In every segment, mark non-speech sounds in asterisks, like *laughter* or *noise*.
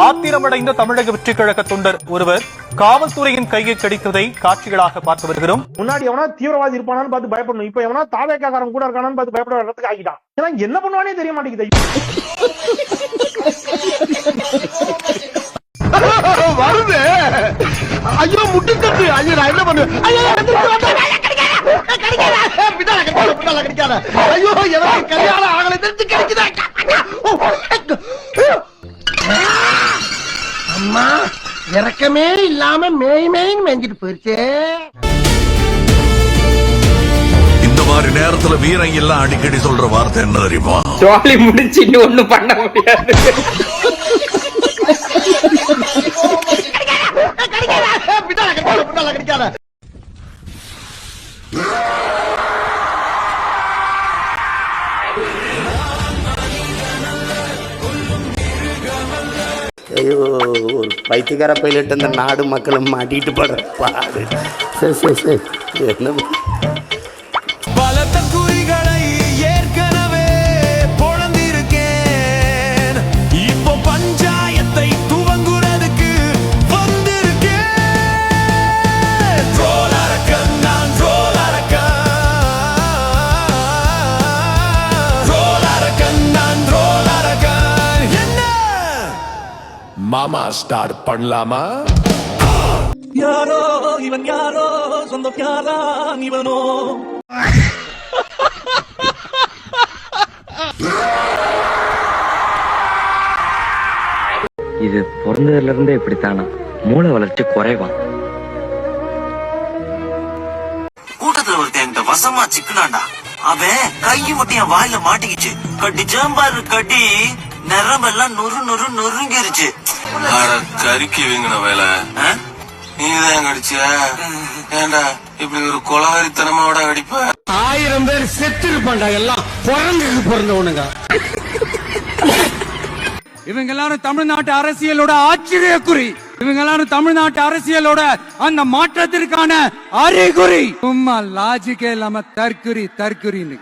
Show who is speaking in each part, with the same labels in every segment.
Speaker 1: ஆத்திரமடைந்த தமிழக வெற்றிக் கழக தொண்டர் ஒருவர் காவல்துறையின் கையை கடித்ததை காட்சிகளாக பார்த்து வருகிறோம்.
Speaker 2: முன்னாடி எவனா தீவிரவாதி இருப்பானான்னு பார்த்து பயப்படணும். இப்ப எவனா தாவேக்காரன் கூட இருக்கானான்னு பார்த்து பயப்பட இடத்துக்கு ஆகிட்டான். ஏன்னா என்ன பண்ணுவானே தெரிய மாட்டேங்குது.
Speaker 3: ஐயோ எனக்கு கல்யாணம் ஆகலை தெரிஞ்சு கிடைக்குதா அம்மா இறக்கமே இல்லாம மேய் மேய்ன்னு மேய்ஞ்சிட்டு போயிருச்சே
Speaker 4: இந்த மாதிரி நேரத்துல வீரங்க எல்லாம் அடிக்கடி சொல்ற வார்த்தை என்ன தெரியுமா?
Speaker 5: ஜாலி முடிச்சு இன்னும் ஒண்ணும் பண்ண முடியாது.
Speaker 6: பைத்தியக்கார பைலட் அந்த நாடு மக்களும் மாட்டிட்டு படுற பாடு சரி சரி சரி. என்ன
Speaker 7: மாமா ஸ்டார்ட் பண்ணலாமா யாரோ இவன் யாரோ சொந்தம் யாரா இவனோ
Speaker 5: இது பிறந்ததுல இருந்தே இப்படித்தானா? மூளை வளர்ச்சி குறைவான்
Speaker 8: கூட்டத்துல ஒருத்தன் என்கிட்ட வசமா சிக்கனாண்டா அவன் கையை மட்டும் என் வாயில மாட்டிக்கிச்சு. கடிச்சான் பாரு கடி நரம்பெல்லாம் நொறு நொறு நொறுங்கிருச்சு.
Speaker 7: கறிக்கு வீங்கின வேலை. நீதான் கடிச்சியா ஏண்டா இப்படி ஒரு கொலகாரித்தனமாவோட கடிப்ப?
Speaker 3: ஆயிரம் பேர் செத்து இருப்பாண்டா எல்லாம். பிறந்தது பிறந்தவனுங்க.
Speaker 9: இவங்க எல்லாரும் தமிழ்நாட்டு அரசியலோட ஆச்சரிய குறி இவங்க எல்லாரும் தமிழ்நாட்டு அரசியலோட அந்த மாற்றத்திற்கான அறிகுறி. சும்மா லாஜிக்கே இல்லாம தற்குறி தற்குறின்னு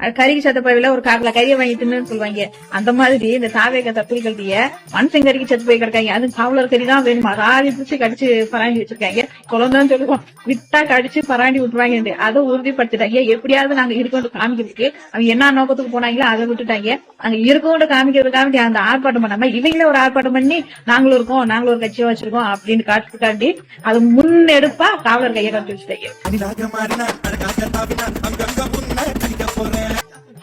Speaker 10: கறிக்கு செத்த ஒரு காக்கல கறியை வாங்கிட்டுன்னு சொல்லுவாங்க. அந்த மாதிரி இந்த தாவேக தப்புகள்டிய மனுஷன் கறிக்கு செத்து போய் கிடக்காங்க. அது காவலர் கறி தான் வேணுமா? ராதி பிடிச்சி கடிச்சு பராண்டி வச்சிருக்காங்க. குழந்தைன்னு சொல்லுவோம். விட்டா கடிச்சு பராண்டி விட்டுருவாங்க அதை உறுதிப்படுத்திட்டாங்க. எப்படியாவது நாங்க இருக்கோம் காமிக்கிறதுக்கு அவங்க என்ன நோக்கத்துக்கு போனாங்களோ அதை விட்டுட்டாங்க. அங்க இருக்கோண்டு காமிக்கிறதுக்காண்டி அந்த ஆர்ப்பாட்டம் பண்ணாம இவங்களே ஒரு ஆர்ப்பாட்டம் பண்ணி நாங்களும் இருக்கோம் நாங்களும் ஒரு கட்சியை வச்சிருக்கோம் அப்படின்னு காட்டுக்காண்டி அது முன்னெடுப்பா காவலர் கையை கட்டி வச்சுட்டாங்க.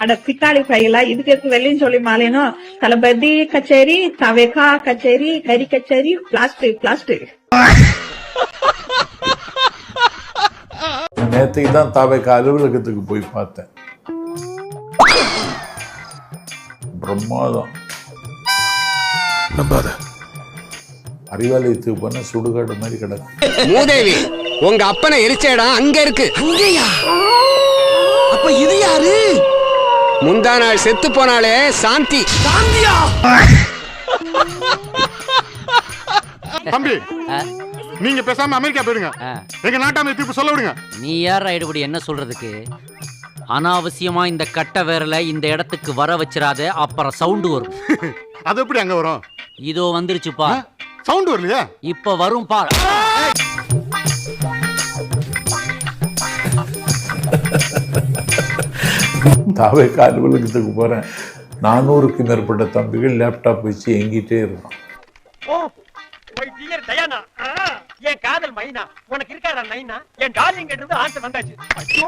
Speaker 10: அட பிக்காளி ஃபைலா இதுக்கு இருக்கு வெள்ளையும் சொல்லி மாலையனும் தளபதி கச்சேரி தவேகா கச்சேரி கறி கச்சேரி பிளாஸ்டிக் பிளாஸ்டிக்
Speaker 4: நேற்றுக்கு தான் தாவைக்கு அலுவலகத்துக்கு போய் பார்த்தேன். பிரம்மாதம்.
Speaker 7: நம்பாத.
Speaker 4: அறிவாலயத்துக்கு போனா சுடுகாடு மாதிரி கிடக்கு.
Speaker 3: மூதேவி உங்க அப்பனை எரிச்ச இடம் அங்க இருக்கு. அங்கயா? அப்ப இது யாரு? முந்தா நாள் செத்து போனாலே சாந்தி. சாந்தியா?
Speaker 2: தம்பி நீங்க பேசாம அமெரிக்கா போயிடுங்க. எங்க நாட்டாமை தீர்ப்பு சொல்ல விடுங்க.
Speaker 5: நீ யார் ஐடுபடி என்ன சொல்றதுக்கு? அனாவசியமா இந்த கட்ட விரல இந்த இடத்துக்கு வர வச்சிராத அப்புறம் சவுண்டு வரும். *laughs*
Speaker 2: அது எப்படி அங்க வரும்?
Speaker 5: இதோ வந்துருச்சுப்பா.
Speaker 2: சவுண்ட் வரலையா?
Speaker 5: இப்ப வரும் பார்.
Speaker 4: தாவைக்கு அலுவலகத்துக்கு போறேன். நானூறுக்கு மேற்பட்ட தம்பிகள் லேப்டாப் வச்சு எங்கிட்டே இருக்கான்.
Speaker 2: என் காதல் மைனா. உனக்கு இருக்காடா நைனா என் டார்லிங் இருந்து ஆசை வந்தாச்சு. ஐயோ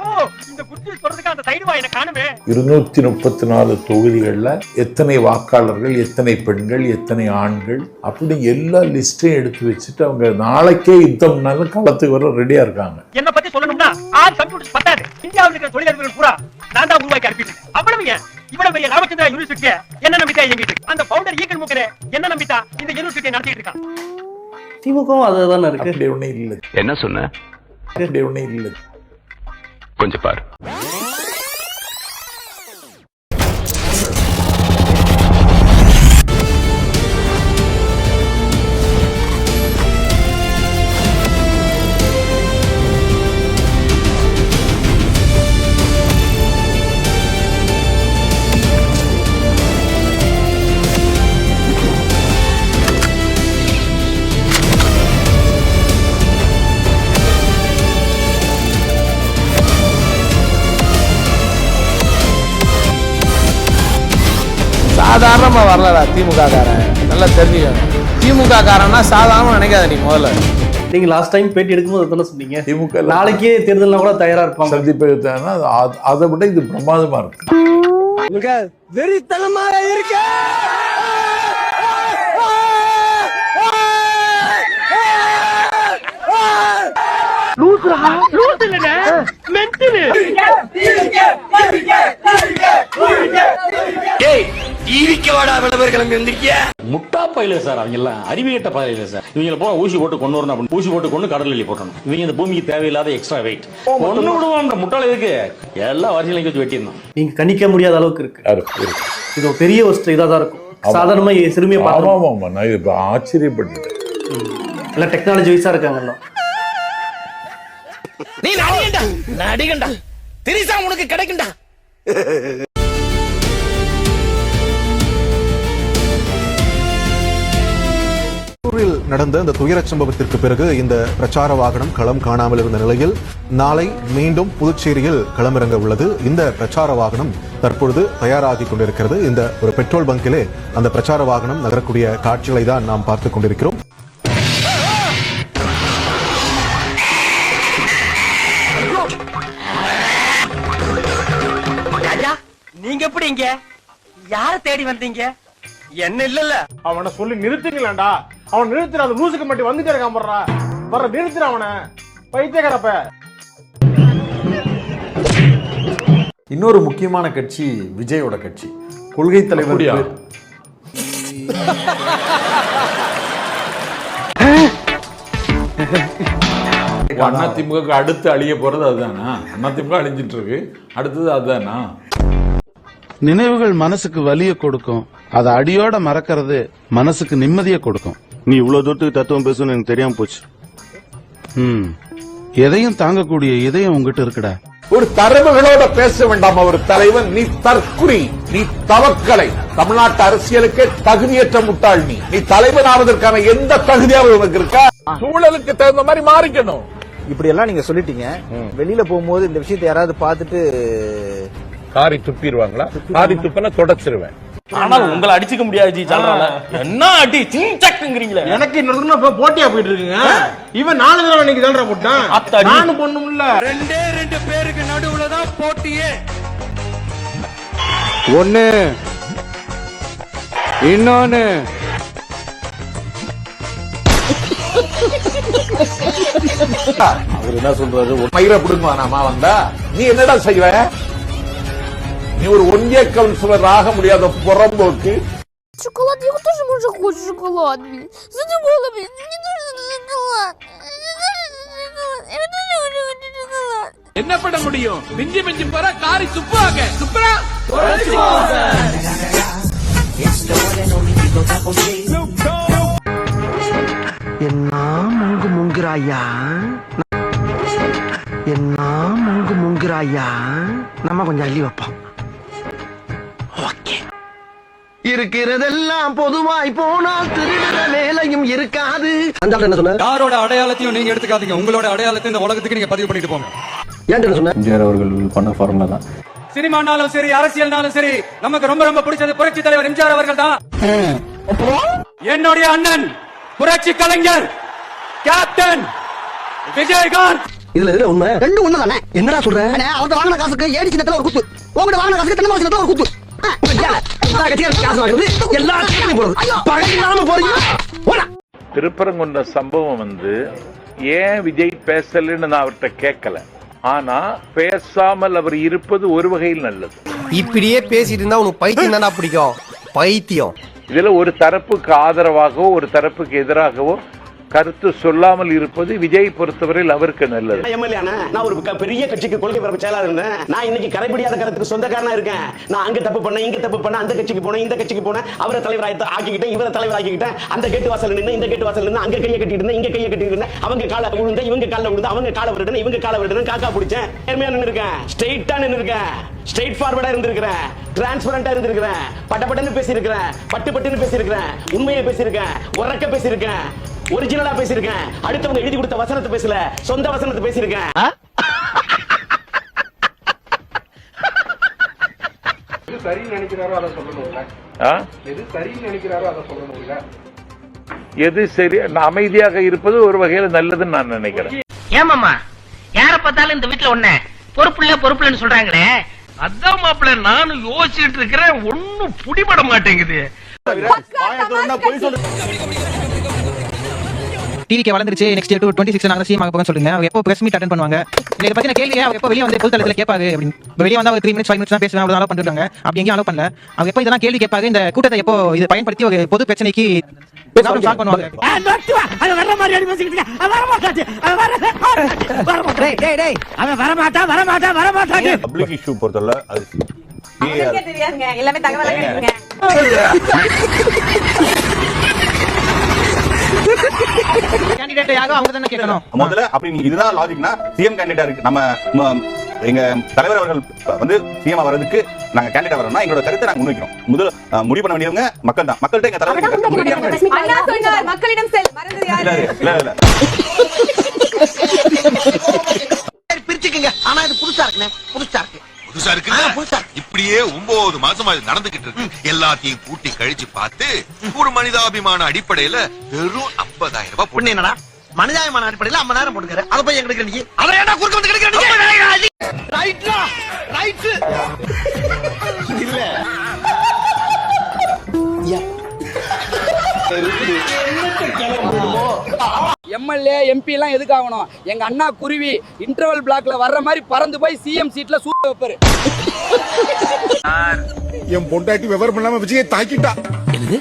Speaker 2: இந்த குட்டி சொல்றதுக்கு அந்த சைடு வாயின காணுமே.
Speaker 4: இருநூத்தி முப்பத்தி நாலு தொகுதிகளில் எத்தனை வாக்காளர்கள் எத்தனை பெண்கள் எத்தனை ஆண்கள் அப்படி எல்லா லிஸ்ட்டையும் எடுத்து வச்சுட்டு அவங்க நாளைக்கே யுத்தம்னாலும் களத்துக்கு வர ரெடியா இருக்காங்க.
Speaker 2: என்ன பத்தி சொல்லணும்னா ஆறு கம்ப்யூட்டர்ஸ் பத்தாது. இந்தியாவில் இருக்கிற தொழிலதிபர்கள் பூரா நான் தான் உருவாக்கி அனுப்பிட்டு அவ்வளவு ஏன்? இவ்வளவு பெரிய ராமச்சந்திரா யூனிவர்சிட்டியை என்ன நம்பித்தா இயங்கிட்டு அந்த பவுண்டர் ஈக்கன் முக்கரே என்ன நம்பித்தா இந்த யூனிவர்சிட்டியை நடத்திட்டு இருக்கான்?
Speaker 5: திமுகவும் அதுதானே இருக்கு.
Speaker 4: அப்படி ஒன்றும் இல்லை.
Speaker 7: என்ன சொன்ன?
Speaker 4: அப்படி ஒன்றும் இல்லை.
Speaker 7: கொஞ்சம் பாரு.
Speaker 11: சாதாரணமா வரலடா திமுக காரன் நல்லா தெரிஞ்சுக்கணும் திமுக காரன்னா சாதாரணமா நினைக்காத நீ முதல்ல.
Speaker 12: நீங்க லாஸ்ட் டைம் பேட்டி எடுக்கும்போது தானே சொன்னீங்க.
Speaker 13: திமுக
Speaker 12: நாளைக்கே தேர்தல்னா கூட தயாரா இருப்பாங்க.
Speaker 13: சந்திப்பதற்கான அதை விட இது பிரமாதமா இருக்கு.
Speaker 14: வெறித்தனமாக இருக்க!
Speaker 11: முட்டா பயில சார் அவங்க எல்லாம் அறிவியட்ட பயில சார். இவங்க போன ஊசி போட்டு கொண்டு வரணும் அப்படின்னு ஊசி போட்டு கொண்டு கடலில் போட்டணும். இவங்க இந்த பூமிக்கு தேவையில்லாத எக்ஸ்ட்ரா வெயிட் ஒண்ணு விடுவோம் முட்டாள இருக்கு எல்லா வரிசையிலையும் வச்சு வெட்டிடணும்.
Speaker 12: நீங்க கணிக்க முடியாத அளவுக்கு இருக்கு. இது ஒரு பெரிய ஒரு இதா தான் இருக்கும். சாதாரணமா சிறுமியை
Speaker 13: ஆமா
Speaker 12: பார்த்து
Speaker 13: ஆமா ஆமா. நான் ஆச்சரியப்பட்டுட்டேன்.
Speaker 12: எல்லாம் டெக்னாலஜி வைஸா இருக்காங்கல்ல.
Speaker 14: நீ நடிகண்டா? நடிகண்டா. திரிசா உனக்கு கிடைக்கும்டா
Speaker 15: நடந்த இந்த துயரச் சம்பவத்திற்கு பிறகு இந்த பிரச்சார வாகனம் களம் காணாமல் இருந்த நிலையில் நாளை மீண்டும் புதுச்சேரியில் களமிறங்க உள்ளது. இந்த பிரச்சார வாகனம் தற்பொழுது தயாராகி கொண்டிருக்கிறது. இந்த ஒரு பெட்ரோல் பங்கிலே அந்த பிரச்சார வாகனம் நகரக்கூடிய காட்சிகளை தான் நாம் பார்த்துக் கொண்டிருக்கிறோம்.
Speaker 12: யார தேடி வந்தீங்க? என்ன இல்ல
Speaker 11: அவனை சொல்லி நிறுத்துங்களேன்டா. அவன் நிறுத்துற லூசுக்கு மட்டும் வந்துட்டே இருக்கான் போடுறா. வர நிறுத்துற அவனை. பைத்தியக்காரப்ப.
Speaker 4: இன்னொரு முக்கியமான கட்சி விஜயோட கட்சி. கொள்கை தலைவர்
Speaker 13: அதிமுக அடுத்து அழிய போறது அதுதானா? அதிமுக அழிஞ்சிட்டு இருக்கு. அடுத்தது அதுதானா?
Speaker 15: நினைவுகள் மனசுக்கு வலிய கொடுக்கும். அதை அடியோட மறக்கிறது மனசுக்கு நிம்மதியை கொடுக்கும். நீ இவ்வளவு தூரத்துக்கு தத்துவம் பேசணும்னு எனக்கு தெரியாம போச்சு. ம். எதையும் தாங்கக்கூடிய இதயம் உங்ககிட்ட இருக்குடா.
Speaker 13: ஒரு தரவுகளோட பேச வேண்டாம் ஒரு தலைவன். நீ தற்குறி நீ தவக்கலை. தமிழ்நாட்டு அரசியலுக்கு தகுதியற்ற முட்டாள் நீ நீ தலைவன் ஆவதற்கான எந்த தகுதியாவது உனக்கு இருக்கா? சூழலுக்கு தகுந்த மாதிரி மாறிக்கணும்.
Speaker 11: இப்படி எல்லாம் நீங்க சொல்லிட்டீங்க. வெளியில போகும்போது இந்த விஷயத்தை யாராவது பார்த்துட்டு
Speaker 13: காரி துப்பிடுவாங்களா? காரி துப்பினா தொடச்சிருவேன்.
Speaker 11: ஆனா உங்களை அடிச்சுக்க முடியாது ஜி சொல்றாங்க என்ன அடி சிங்சக்குங்கிறீங்களே எனக்கு இன்னொரு போட்டியா போயிட்டு இருக்குங்க இவன் நாலு தடவை இன்னைக்கு தான்டா போட்டான். நானும் பொண்ணும்ல
Speaker 9: ரெண்டே ரெண்டு பேருக்கு நடுவுல தான் போட்டியே.
Speaker 14: ஒண்ணு. இன்னொன்னு.
Speaker 13: அவர் என்ன சொல்றாரு? மயிரை பிடுங்குவானாமா வந்தா நீ என்னடா செய்வ? நீ ஒரு ஒன்றிய கவுன்சிலர் ஆக முடியாத புறம்போக்கு
Speaker 16: Шоколад, я тоже уже хочу шоколад, блин. Задумала, блин. Мне нужен шоколад. Я тоже хочу шоколад.
Speaker 9: என்ன பண்ண முடியும் மிஞ்சி மிஞ்சி போற காரி துப்புவாங்க துப்புறா
Speaker 14: என்ன முங்கு முங்குறாயா என்ன முங்கு முங்குறாயா நம்ம கொஞ்சம் அள்ளி வைப்போம் இருக்கிறதெல்லாம் பொதுவாய் போனால் திருடுற வேலையும் இருக்காது. அந்த என்ன சொன்ன
Speaker 9: யாரோட அடையாளத்தையும் நீங்க எடுத்துக்காதீங்க. உங்களோட அடையாளத்தை இந்த உலகத்துக்கு நீங்க பதிவு பண்ணிட்டு போங்க.
Speaker 14: ஏன் சொன்ன
Speaker 4: எம்ஜிஆர் அவர்கள் பண்ண ஃபார்முலா தான்.
Speaker 9: சினிமானாலும் சரி அரசியல்னாலும் சரி நமக்கு ரொம்ப ரொம்ப பிடிச்சது புரட்சி தலைவர் எம்ஜிஆர் அவர்கள் தான். என்னுடைய அண்ணன் புரட்சி கலைஞர் கேப்டன் விஜயகாந்த்.
Speaker 14: இதுல இதுல உண்மை? ரெண்டு உண்மை தானே என்னடா சொல்ற? அவர்கிட்ட வாங்கின காசுக்கு ஏடி சின்னத்துல ஒரு குத்து. உங்ககிட்ட வாங்கின காசுக்கு தென்னை சின்னத்துல ஒரு குத்து.
Speaker 13: திருப்பரங்குன்ற சம்பவம் வந்து ஏன் விஜய் பேசலன்னு நான் அவர்கிட்ட கேட்கல. ஆனா பேசாமல் அவர் இருப்பது ஒரு வகையில் நல்லது.
Speaker 11: இப்படியே பேசிட்டு இருந்தா உனக்கு பைத்தியம் தானே பிடிக்கும். பைத்தியம்.
Speaker 13: இதுல ஒரு தரப்புக்கு ஆதரவாகவோ ஒரு தரப்புக்கு எதிராகவோ கருத்து சொல்லாமல் இருப்பது விஜய் பொறுத்தவரையில் அவருக்கு நல்லது.
Speaker 17: எம்எல்ஏ நான் ஒரு பெரிய கட்சிக்கு கொள்கை பரப்பு செயலாளர் இருந்தேன் நான் இன்னைக்கு கரைபிடியாத கருத்துக்கு சொந்தக்காரனா இருக்கேன். நான் அங்க தப்பு பண்ணேன் இங்க தப்பு பண்ணேன் அந்த கட்சிக்கு போனேன் இந்த கட்சிக்கு போனேன். அவரை தலைவர் ஆக்கிக்கிட்டேன் இவரை தலைவர் ஆக்கிக்கிட்டேன். அந்த கேட்டு வாசல் நின்று இந்த கேட்டு வாசல் நின்று அங்க கையை கட்டிட்டு இருந்தேன் இங்க கையை கட்டிட்டு இருந்தேன். அவங்க கால விழுந்த இவங்க கால விழுந்து அவங்க கால விடுறேன் இவங்க கால விடுறேன் காக்கா பிடிச்சேன். நேர்மையா நின்று இருக்கேன் ஸ்ட்ரெயிட்டா நின்று இருக்கேன் ஸ்ட்ரெயிட் ஃபார்வர்டா இருந்திருக்கிறேன். டிரான்ஸ்பரண்டா இருந்திருக்கிறேன் பட்டப்பட்டன்னு பேசியிருக்கிறேன். பட்டு பட்டுன்னு பேசியிருக்கிறேன். உண்மையை பேசியிருக்கேன். உறக்க பேசியிருக்கேன். ஒரிஜினலா பேசியிருக்கேன். அடுத்தவங்க எழுதி கொடுத்த வசனத்தை பேசல. சொந்த வசனத்தை பேசியிருக்கேன்.
Speaker 18: சரின்னு நினைக்கிறாரோ அதை சொல்லணும்ல.
Speaker 4: ஆ?
Speaker 18: எது சரின்னு நினைக்கிறாரோ அதை சொல்லணும்ல.
Speaker 4: எது சரி நான் அமைதியாக இருப்பது ஒரு வகையில நல்லதுன்னு நான் நினைக்கிறேன்.
Speaker 19: ஏமாமா யார பார்த்தாலும் இந்த வீட்டுல ஒண்ணு பொறுப்புல பொறுப்புலன்னு சொல்றாங்களே. அதான் மாப்பிள்ள நானும் யோசிச்சுட்டு இருக்கிறேன். ஒண்ணும் புடிபட மாட்டேங்குது.
Speaker 12: டிவிக்கு வளர்ந்துருச்சு. நெக்ஸ்ட் டூ டுவெண்ட்டி சிக்ஸ் நாங்கள் சிஎம் ஆக சொல்லுங்க அவங்க எப்போ பிரஸ் மீட் அட்டன் பண்ணுவாங்க? இதை பத்தின கேள்வி அவங்க எப்போ வெளியே வந்து பொதுத்தளத்தில் கேட்பாங்க அப்படின்னு. வெளியே வந்தா ஒரு த்ரீ மினிட்ஸ் ஃபைவ் மினிட்ஸ் தான் பேசுவேன். அவ்வளோ பண்ணிருக்காங்க. அப்படி எங்கேயும் அலோ பண்ணல. அவங்க எப்போ இதெல்லாம் கேள்வி கேட்பாங்க இந்த கூட்டத்தை எப்போ இதை பயன்படுத்தி ஒரு பொது பிரச்சனைக்கு
Speaker 4: பப்ளிக் இஷ்யூ பொறுத்தவரை அது
Speaker 16: தெரியாதுங்க. எல்லாமே தகவல் கிடைக்குங்க
Speaker 12: கேண்டிடேட் யாரோ அவங்க தானே கேட்கணும்.
Speaker 20: முதல்ல அப்படி நீ இதுதான் லாஜிக்னா சிஎம் கேண்டிடேட் இருக்கு? நம்ம எங்க தலைவர் அவர்கள் வந்து சிஎம் வர்றதுக்கு நாங்க கேண்டிடேட் வரோம்னா எங்களோட கருத்தை நாங்க முன்வைக்கிறோம். முதல்ல அஹ், முடிவு பண்ண வேண்டியவங்க மக்கள் தான். மக்கள்கிட்ட எங்க தலைவர்
Speaker 16: அண்ணா சொன்னார் மக்களிடம் செல்
Speaker 20: இல்ல இல்ல இல்ல
Speaker 12: பிரிச்சுக்கங்க. ஆனா இது புதுசா இருக்குண்ணே. புதுசா இருக்கு.
Speaker 21: புதுசா இருக்குல்ல? இப்படியே ஒன்பது மாசமா இது நடந்துகிட்டு இருக்கு. எல்லாத்தையும் கூட்டி கழிச்சு பார்த்து ஒரு மனிதாபிமான அடிப்படையில வெறும் 50000 ரூபாய்
Speaker 12: பொண்ணு என்னடா? மனிதாயமான அடிப்படையில் ஐம்பதாயிரம் போட்டுக்காரு அதை போய் எங்க நீ அதை ஏன்டா குறுக்க வந்து கிடைக்கிற ரைட்லா ரைட் இல்ல.
Speaker 22: எம்எல்ஏ எம்பி எல்லாம் எதுக்கு ஆகணும் எங்க அண்ணா குருவி இன்டர்வல் பிளாக்ல வர்ற மாதிரி பறந்து போய் சிஎம் சீட்ல சூப்பர் வைப்பாரு.
Speaker 21: என் பொண்டாட்டி விவரம் இல்லாம விஜயை தாக்கிட்டா.
Speaker 23: என்னது?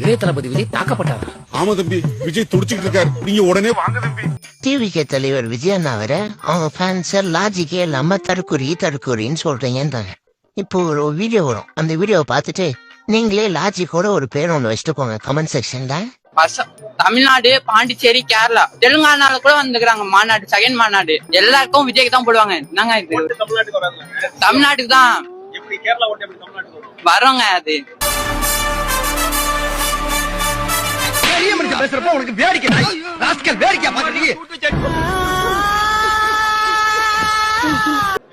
Speaker 23: இளைய தளபதி விஜய் தாக்கப்பட்டாரா?
Speaker 21: ஆமா தம்பி விஜய் துடிச்சிட்டு இருக்காரு. நீங்க உடனே வாங்க தம்பி.
Speaker 12: டிவிகே தலைவர் விஜய் அண்ணாவர அவங்க ஃபேன்ஸ் லாஜிக்கே இல்லாம தற்குறி தற்குறின்னு சொல்றீங்கன்றாங்க. இப்போ ஒரு வீடியோ வரும். அந்த வீடியோவை பார்த்துட்டு நீங்களே லாஜிக்கோட ஒரு பேர் ஒன்று வச்சுட்டு போங்க. கமெண்ட் செக்ஷன்ல
Speaker 22: தமிழ்நாடு பாண்டிச்சேரி கேரளா தெலுங்கானால கூட வந்துக்கிறாங்க மாநாடு செகண்ட் மாநாடு. எல்லாருக்கும் விஜய்க்கு தான் போடுவாங்க. என்னங்க இது? தமிழ்நாட்டுக்கு தான். வரோங்க அது.
Speaker 12: பெரிய மனுஷன் பேசுறப்ப உனக்கு வேடிக்கை ராஸ்கல் வேடிக்கை பாக்குறீங்க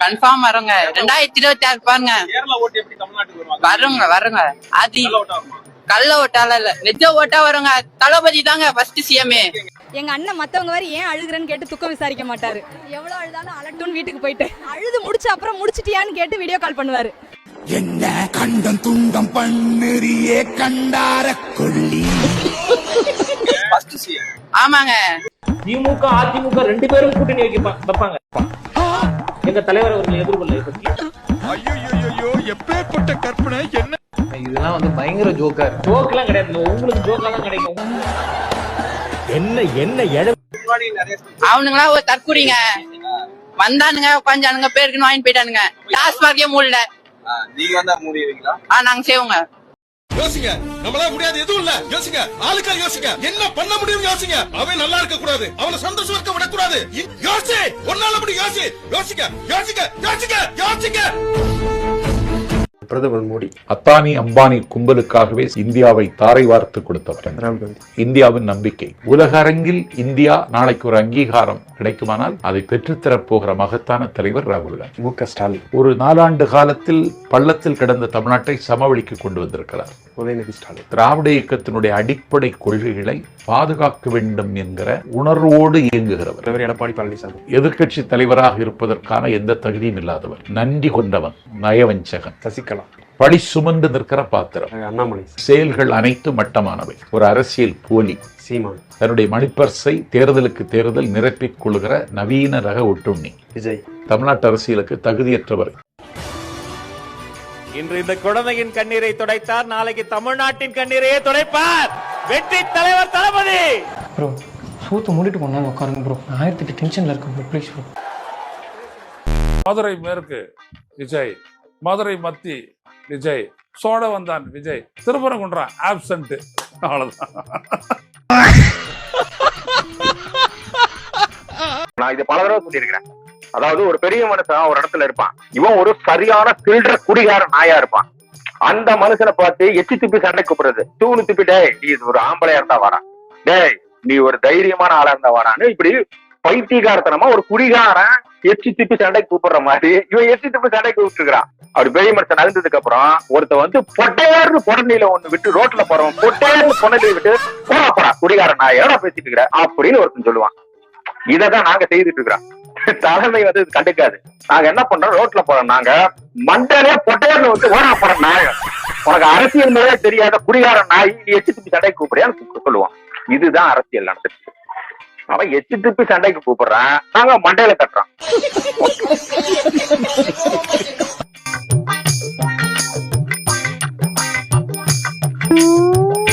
Speaker 22: கன்ஃபார்ம் வரோங்க. ரெண்டாயிரத்தி இருபத்தி ஆறு பாருங்க. வருங்க வருங்க. அது கள்ள ஓட்டால இல்ல. நிஜ ஓட்டா வருங்க. தளபதி தாங்க ஃபர்ஸ்ட் சிஎம்ஏ
Speaker 16: எங்க அண்ணன் மத்தவங்க வரை ஏன் அழுகுறேன்னு கேட்டு துக்கம் விசாரிக்க மாட்டாரு. எவ்வளவு அழுதாலும் அலட்டுன்னு வீட்டுக்கு போயிட்டு. அழுது முடிச்ச அப்புறம் முடிச்சிட்டியான்னு கேட்டு வீடியோ கால் பண்ணுவாரு.
Speaker 21: என்ன கண்டம் துண்டம் பண்ணுறியே கண்டார கொள்ளி
Speaker 22: ஆமாங்க.
Speaker 19: திமுக அதிமுக ரெண்டு பேரும் கூட்டணி வைக்க வைப்பாங்க. எங்க தலைவர் அவர்கள் எதிர்கொள்ள
Speaker 21: ஐயோ எப்பேற்பட்ட கற்பனை என்ன
Speaker 18: இதெல்லாம் வந்து பயங்கர ஜோக்கர்
Speaker 19: ஜோக் எல்லாம் கிடையாது உங்களுக்கு ஜோக்கா தான் கிடைக்கும்.
Speaker 18: என்ன என்ன இடம்
Speaker 22: அவனுங்களா ஒரு தற்குறிங்க. வந்தானுங்க உட்காந்தானுங்க பேருக்குன்னு வாங்கிட்டு போயிட்டானுங்க. டாஸ்மார்க்கே மூடல.
Speaker 18: நீங்க வந்தா மூடிடுவீங்களா?
Speaker 22: ஆ நாங்க செய்வோங்க.
Speaker 21: யோசிங்க. நம்மளால முடியாது எதுவும் இல்ல. யோசிங்க. ஆளுக்கா யோசிங்க. என்ன பண்ண முடியும் யோசிங்க. அவன் நல்லா இருக்க கூடாது. அவனை சந்தோஷம் இருக்க விடக்கூடாது. யோசி! ஒன்னால அப்படி யோசி! யோசிங்க. யோசிங்க. யோசிங்க. யோசிங்க.
Speaker 3: பிரதமர் மோடி.
Speaker 4: அத்தானி அம்பானி கும்பலுக்காகவே இந்தியாவை தாரை வார்த்து கொடுத்தவர் இந்தியாவின் நம்பிக்கை. உலக அரங்கில் இந்தியா நாளைக்கு ஒரு அங்கீகாரம். கிடைக்குமானால் அதை பெற்றுத்தரப் போகிற மகத்தான தலைவர் ராகுல் காந்தி
Speaker 3: மு க ஸ்டாலின்.
Speaker 4: ஒரு நாலாண்டு காலத்தில் பள்ளத்தில் கிடந்த தமிழ்நாட்டை சமவெளிக்கு கொண்டு வந்திருக்கிறார்.
Speaker 3: உதயநிதி ஸ்டாலின்.
Speaker 4: திராவிட இயக்கத்தினுடைய அடிப்படை கொள்கைகளை பாதுகாக்க வேண்டும் என்கிற உணர்வோடு இயங்குகிறவர்.
Speaker 3: எடப்பாடி பழனிசாமி.
Speaker 4: எதிர்க்கட்சி தலைவராக இருப்பதற்கான எந்த தகுதியும் இல்லாதவர். நன்றி கொண்டவன் நயவஞ்சகன்.
Speaker 3: சசிகலா.
Speaker 4: பழி சுமந்து நிற்கிற பாத்திரம்.
Speaker 3: அண்ணாமலை.
Speaker 4: செயல்கள் அனைத்து மட்டமானவை. ஒரு அரசியல் போலி.
Speaker 3: சீமான்.
Speaker 4: தன்னுடைய மணிப்பர்ஸை தேர்தலுக்கு தேர்தல் நிரப்பிக் கொள்கிற நவீன ரக ஒட்டுண்ணி.
Speaker 3: விஜய்.
Speaker 4: தமிழ்நாட்டு அரசியலுக்கு தகுதியற்றவர்.
Speaker 19: இன்று இந்த குழந்தையின் கண்ணீரை துடைத்தார் நாளைக்கு தமிழ்நாட்டின் கண்ணீரையே துடைப்பார். வெற்றி தலைவர் தளபதி!
Speaker 18: ப்ரோ சூத்து மூடிட்டு கொண்டாந்து உட்காருங்க ப்ரோ ஆயிரத்தி டென்ஷன்ல இருக்கேன் ப்ரோ ப்ளீஸ் ப்ரோ
Speaker 4: மதுரை மேற்கு விஜய் மதுரை மத்தி விஜய் சோழவந்தான் விஜய் திருப்பரங்குன்றம் ஆப்சண்ட் அவ்வளவுதான்.
Speaker 24: நான் இது பல தடவை சொல்லியிருக்கிறேன். அதாவது ஒரு பெரிய மனுஷன் ஒரு இடத்துல இருப்பான். இவன் ஒரு சரியான சில்ற குடிகார நாயா இருப்பான். அந்த மனுஷனை பார்த்து எச்சு துப்பி சண்டை கூப்பிடுறது. தூணு துப்பி டேய் நீ இது ஒரு ஆம்பளையா இருந்தா வாடா. டேய் நீ ஒரு தைரியமான ஆளா இருந்தா வாடான்னு இப்படி பைத்தியகாரத்தனமா ஒரு குடிகாரன் எச்சி திப்பு சண்டைக்கு கூப்பிடுற மாதிரி இவன் எச்சி திப்பி சண்டைக்கு கூப்பிட்டுருக்கான் அப்படி பெரிய மனுஷன் நகர்ந்ததுக்கு அப்புறம் ஒருத்த வந்து பொட்டையார்னு பொடனில ஒண்ணு விட்டு ரோட்ல போறவன் பொட்டையார்னு பொடனில விட்டு போற போடா குடிகார நான் எவ்வளவு பேசிட்டு இருக்கிறேன்? அப்படின்னு ஒருத்தன் சொல்லுவான். இததான் நாங்க செய்துட்டு இருக்கிறோம். தலைமை வந்து இது கண்டுக்காது. நாங்க என்ன பண்றோம்? ரோட்ல போறோம். நாங்க மண்டலே பொட்டையார்னு வந்து ஓடா போறோம் நாய் உனக்கு அரசியல் மேலே தெரியாத குடிகார நாய் நீ எச்சு திப்பி சண்டைக்கு கூப்பிடுறியான்னு சொல்லுவான். இதுதான் அரசியல் நடந்துட்டு அவன் எச்சு திருப்பி சண்டைக்கு கூப்பிடுறான் நாங்க மண்டையில கட்டுறோம்
Speaker 25: Thank you.